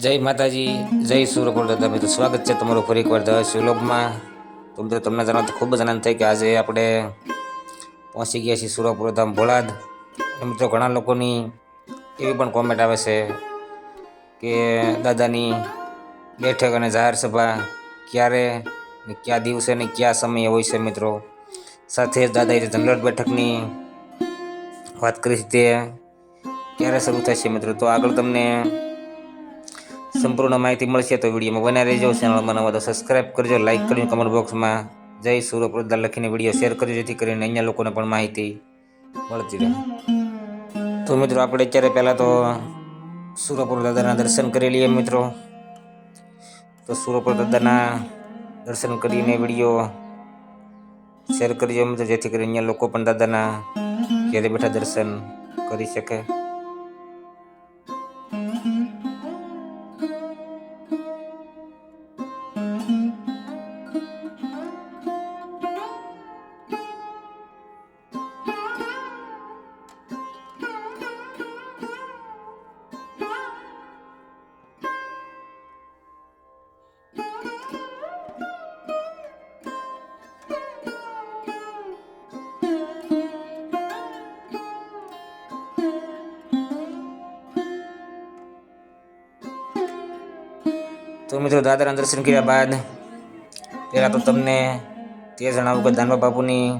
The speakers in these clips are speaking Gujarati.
જય માતાજી, જય સુરપુર દાદા મિત્રો. સ્વાગત છે તમારું ફરી એકવાર દવા સુલોકમાં તો મિત્રો, તમને જણાવતો ખૂબ જ આનંદ થાય કે આજે આપણે પહોંચી ગયા છીએ સુરપુર ધામ ભોળાદ. મિત્રો, ઘણા લોકોની એવી પણ કોમેન્ટ આવે છે કે દાદાની બેઠક અને જાહેર સભા ક્યારે ને કયા દિવસે ને કયા સમયે હોય છે મિત્રો. સાથે દાદાએ જનરલ બેઠકની વાત કરી તે ક્યારે શરૂ થશે મિત્રો? તો આગળ તમને સંપૂર્ણ માહિતી મળશે તો વિડીયોમાં બના રહેજો. ચેનલમાં નવા તો સબસ્ક્રાઇબ કરજો લાઇક કરજો કમેન્ટ બોક્સમાં જય સુરપ્રદા લખીને વીડિયો શેર કરજો જેથી કરીને અન્ય લોકોને પણ માહિતી મળતી રહે. તો મિત્રો આપણે અત્યારે પહેલાં તો સુરપુર દાદાના દર્શન કરી લઈએ મિત્રો. તો સુરપુર દાદાના દર્શન કરીને વીડિયો શેર કરજો મિત્રો જેથી કરીને અન્ય લોકો પણ દાદાના ઘેરે બેઠા દર્શન કરી શકે. તો મિત્રો દાદાના દર્શન કર્યા બાદ પહેલાં તો તમને તે જણાવું કે દાનવા બાપુની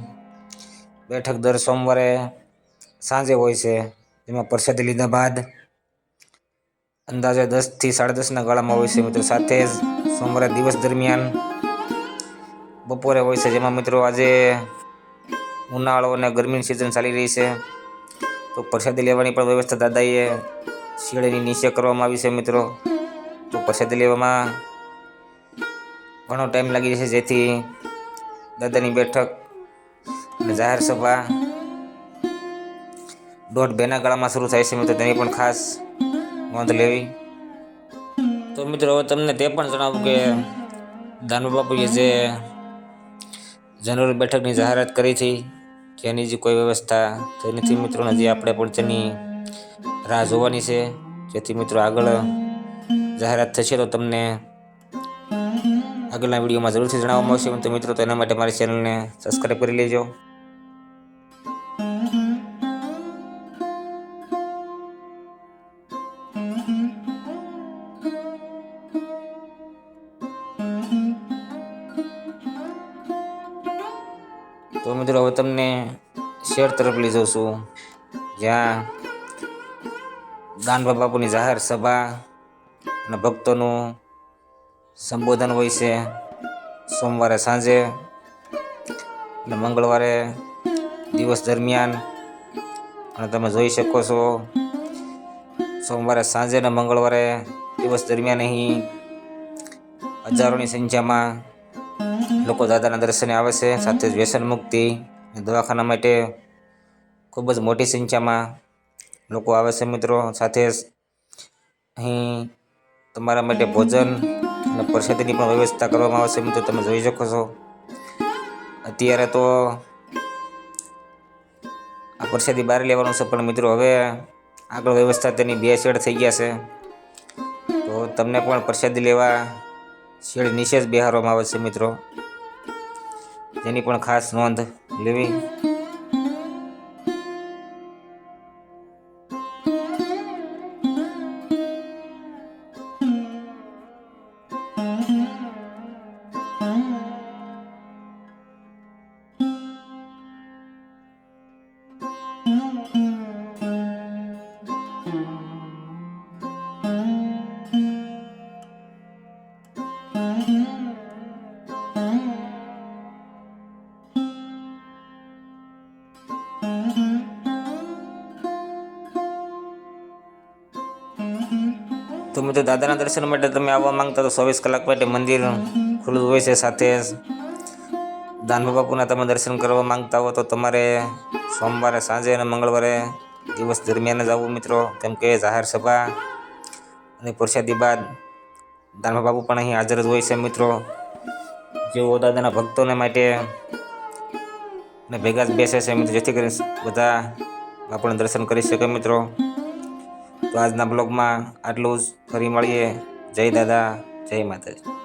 બેઠક દર સોમવારે સાંજે હોય છે. જેમાં પ્રસાદી લીધા બાદ અંદાજે દસથી સાડા દસના ગાળામાં હોય છે મિત્રો. સાથે જ સોમવારે દિવસ દરમિયાન બપોરે હોય છે. જેમાં મિત્રો આજે ઉનાળો અને ગરમીની સિઝન ચાલી રહી છે. તો પ્રસાદી લેવાની પણ વ્યવસ્થા દાદાએ શીળની નીચે કરવામાં આવી છે મિત્રો. તો પ્રસાદી લેવામાં ઘણો ટાઈમ લાગી જશે જેથી દાદાની બેઠક અને જાહેર સભા દોઢ બેના ગાળામાં શરૂ થાય છે મિત્રો. તેની પણ ખાસ નોંધ લેવી. તો મિત્રો, હવે તમને તે પણ જણાવું કે દાનુ બાપુએ જે જનરલ બેઠકની જાહેરાત કરી હતી જેની જે કોઈ વ્યવસ્થા થઈ નથી મિત્રો જે આપણે પણ તેની રાહ જોવાની છે. જેથી મિત્રો આગળ જાહેરાત થશે તો તમને આગળના વિડીયોમાં જરૂરથી જણાવવામાં આવશે તો મિત્રો, તો એના માટે મારી ચેનલને સબસ્ક્રાઈબ કરી લેજો. તો મિત્રો, હવે તમને શેર તરફ લઈ જાઉં છું. જ્યાં દાનભા બાપુની જાહેર સભા અને ભક્તોનું સંબોધન હોય છે સોમવારે સાંજે અને મંગળવારે દિવસ દરમિયાન. અને તમે જોઈ શકો છો, સોમવારે સાંજે અને મંગળવારે દિવસ દરમિયાન અહીં હજારોની સંખ્યામાં લોકો દાદાના દર્શને આવે છે, સાથે જ વ્યસન મુક્તિ દવાખાના માટે ખૂબ જ મોટી સંખ્યામાં લોકો આવે છે મિત્રો. સાથે અહીં તમારા માટે ભોજન અને પ્રસાદીની પણ વ્યવસ્થા કરવામાં આવશે મિત્રો, તમે જોઈ શકો છો. અત્યારે તો આ પ્રસાદી બહાર લેવાનું છે, પણ મિત્રો હવે આગળ વ્યવસ્થા તેની બે શેડ થઈ ગયા છે. તો તમને પણ પ્રસાદી લેવા શેડ નીચે જ બેહારવામાં આવે છે મિત્રો. જેની પણ ખાસ નોંધ લેવી. તો મિત્રો દાદાના દર્શન માટે તમે આવવા માંગતા તો ચોવીસ કલાક માટે મંદિર ખુલ્લું હોય છે સાથે દાનભા બાપુના તમે દર્શન કરવા માંગતા હો તો તમારે સોમવારે, સાંજે અને મંગળવારે દિવસ દરમિયાન જ આવવું મિત્રો. કેમ કે જાહેર સભા અને પ્રસાદી બાદ દાનભા બાપુ પણ અહીં હાજર જ હોય છે મિત્રો. જેઓ દાદાના ભક્તોને માટે ને ભેગા જ બેસે છે મિત્રો, જેથી કરીને બધા આપણે દર્શન કરી શકે મિત્રો. તો આજના બ્લોગમાં આટલું જ. ફરી મળીએ. જય દાદા, જય માતાજી.